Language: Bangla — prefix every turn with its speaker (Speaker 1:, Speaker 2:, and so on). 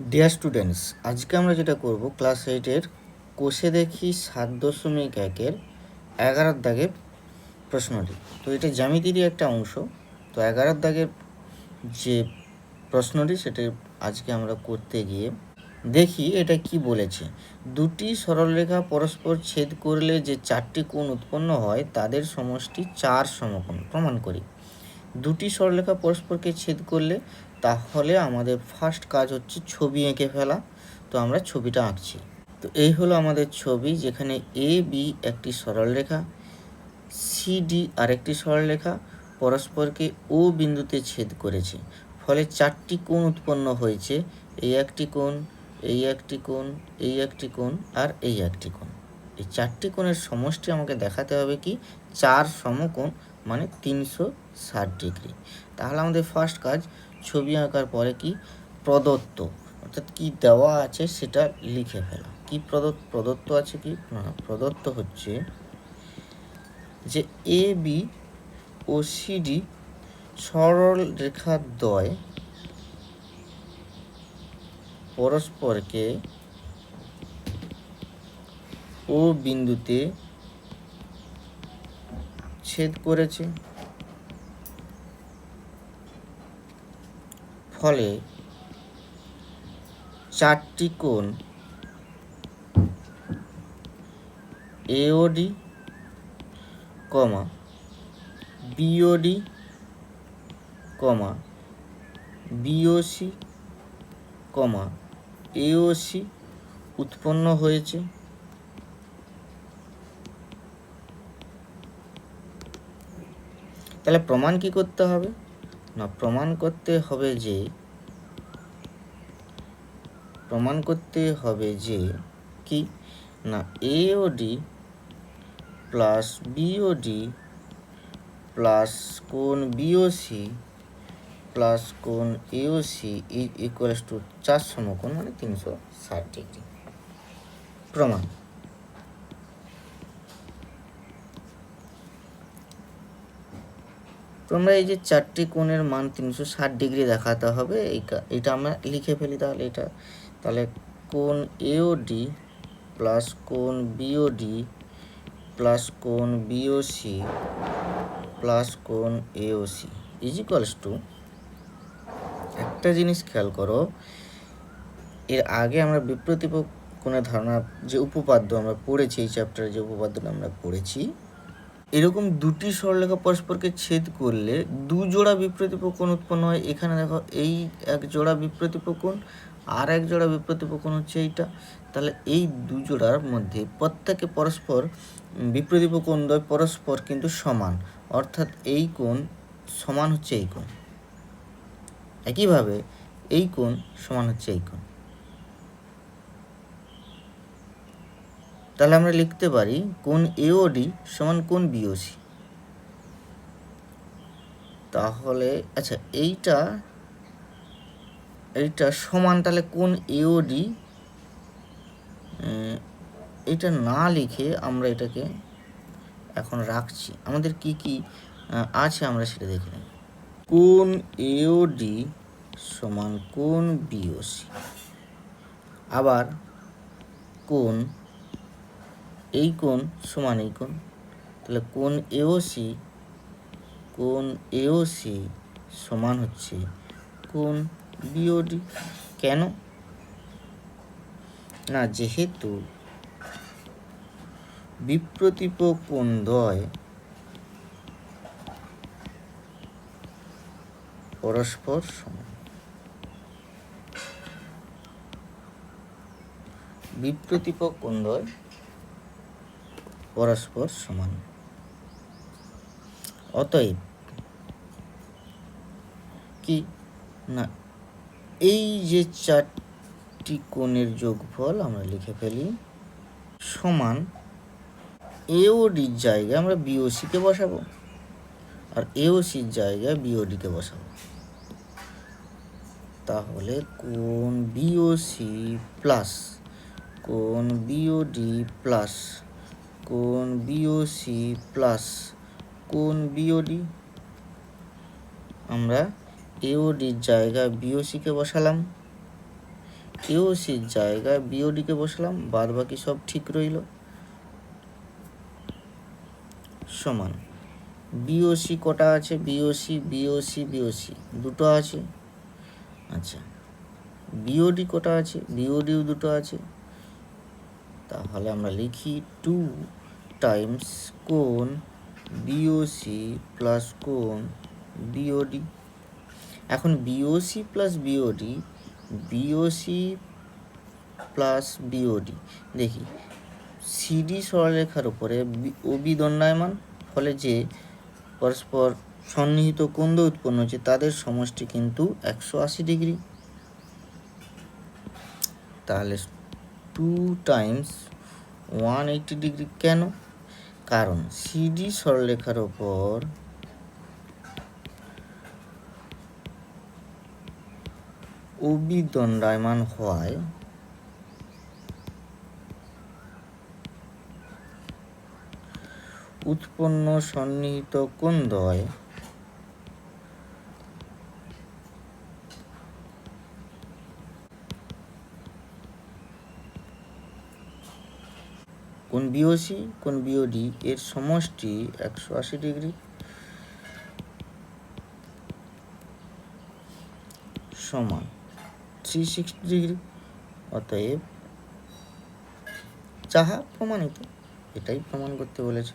Speaker 1: ডিয়ার স্টুডেন্টস আজকে আমরা যেটা করব ক্লাস এইটের কোষে দেখি সাত দশমিক একের এগারোর দাগের প্রশ্নটি। তো এটা জ্যামিতিরই একটা অংশ। তো এগারোর দাগের যে প্রশ্নটি, সেটা আজকে আমরা করতে গিয়ে দেখি এটা কি বলেছে। দুটি সরলরেখা পরস্পর ছেদ করলে যে চারটি কোণ উৎপন্ন হয়, তাদের সমষ্টি চার সমকোণ। প্রমাণ করি। দুটি সরলরেখা পরস্পরকে ছেদ করলে তাহলে আমাদের ফার্স্ট কাজ হচ্ছে ছবি এঁকে ফেলা। তো আমরা ছবিটা আঁকছি। তো এই হলো আমাদের ছবি, যেখানে এ বি একটি সরলরেখা সি ডি আরেকটি সরলরেখা পরস্পরকে ও বিন্দুতে ছেদ করেছে। ফলে চারটি কোণ উৎপন্ন হয়েছে, এই একটি কোণ, এই একটি কোণ, এই একটি কোণ আর এই একটি কোণ। এই চারটি কোণের সমষ্টি আমাকে দেখাতে হবে কি? চার সমকোণ মানে তিনশো ষাট ডিগ্রি। তাহলে আমাদের ফার্স্ট কাজ ছবি আঁকার পরে কি প্রদত্ত? অর্থাৎ কি দেওয়া আছে সেটা লিখে ফেলা। কি প্রদত্ত? প্রদত্ত আছে কি? প্রদত্ত হচ্ছে যে এ বি ও সিডি সরল রেখার দ্বয় পরস্পরকে ও বিন্দুতে ছেদ করেছে। ফলে চারটি কোণ AOD comma BOD comma BOC comma AOC উৎপন্ন হয়েছে। তাহলে প্রমাণ কি করতে হবে? না, প্রমাণ করতে হবে যে, প্রমাণ করতে হবে যে কি? না A O D plus BOD plus কোন বিওসি প্লাস কোন এওসি ইকুয়ালস টু চার সমকোণ মানে তিনশো ষাট ডিগ্রি প্রমাণ। তোমরা এই যে চারটি কোণের মান তিনশো ষাট ডিগ্রি দেখাতে হবে এটা আমরা লিখে ফেলি তাহলে এটা। তাহলে কোণ এওডি প্লাস কোণ বিওডি প্লাস কোণ বিওসি প্লাস কোণ এওসি ইজ ইকুয়ালস টু একটা জিনিস খেয়াল করো, এর আগে আমরা বিপ্রতিপক কোণের ধারণা যে উপপাদ্য আমরা পড়েছি, এই চ্যাপ্টারে যে উপপাদ্যটা আমরা পড়েছি এরকম দুটি সরলরেখা পরস্পরকে ছেদ করলে দু জোড়া বিপ্রতিপক কোণ উৎপন্ন হয়। এখানে দেখো এই এক জোড়া বিপ্রতিপক কোণ আর এক জোড়া বিপ্রতিপক কোণ হচ্ছে এইটা। তাহলে এই দু জোড়ার মধ্যে প্রত্যেকে পরস্পর উম, বিপ্রতিপক দ্বয় পরস্পর কিন্তু সমান। অর্থাৎ এই কোণ সমান হচ্ছে এই কোণ। একইভাবে এই কোণ সমান হচ্ছে এই কোণ। তাহলে আমরা লিখতে পারি কোন এওডি সমান কোন বিওসি তাহলে আচ্ছা এইটা এইটা সমান তাহলে কোন এওডি এটা না লিখে আমরা এটাকে এখন রাখছি। আমাদের কি কি আছে আমরা সেটা দেখে নিই। কোন এওডি সমান কোন বিওসি আবার কোন এই কোণ সমান এই কোণ। তাহলে কোণ এওসি কোণ এওসি সমান হচ্ছে কোণ বিওডি কেন? না, যেহেতু বিপ্রতিপক কোণ দ্বয় পরস্পর সমান। বিপ্রতিপক কোণ দ্বয় পরস্পর সমান। অতএব কি? না, এই যে চারটি কোণের যোগফল আমরা লিখে ফেলি সমান এওডির জায়গায় আমরা বিওসিকে বসাবো আর এওসির জায়গায় বিওডিকে বসাবো। তাহলে কোণ বিওসি প্লাস কোণ বিওডি প্লাস কোণ বিওসি প্লাস কোণ বিওডি আমরা এওডির জায়গায় বিওসিকে বসালাম কেওসির জায়গায় বিওডিকে বসলাম বাদ বাকি সব ঠিক রইল সমান বিওসি কটা আছে বিওসি বিওসি বিওসি দুটো আছে আচ্ছা বিওডি কটা আছে বিওডিও দুটো আছে তাহলে আমরা লিখি টু টাইমস কোন বিওসি প্লাস কোন বিওডি এখন BOC plus BOD BOC plus BOD দেখি সিডি সরলরেখার উপরে ওবি দণ্ডায়মান ফলে যে পরস্পর সন্নিহিত কোণ উৎপন্ন হচ্ছে, তাদের সমষ্টি কিন্তু একশো আশি ডিগ্রি। তাহলে two times one eighty degree কেন? কারণ সিডি সরলরেখার ওপর ওবি দণ্ডায়মান হওয়ায় উৎপন্ন সন্নিহিত কোণদ্বয় কোন বিওসি কোন বিওডি এর সমষ্টি একশো আশি ডিগ্রি। সমান থ্রি সিক্সটি ডিগ্রি, অতএব যাহা প্রমাণিত, এটাই প্রমাণ করতে বলেছে।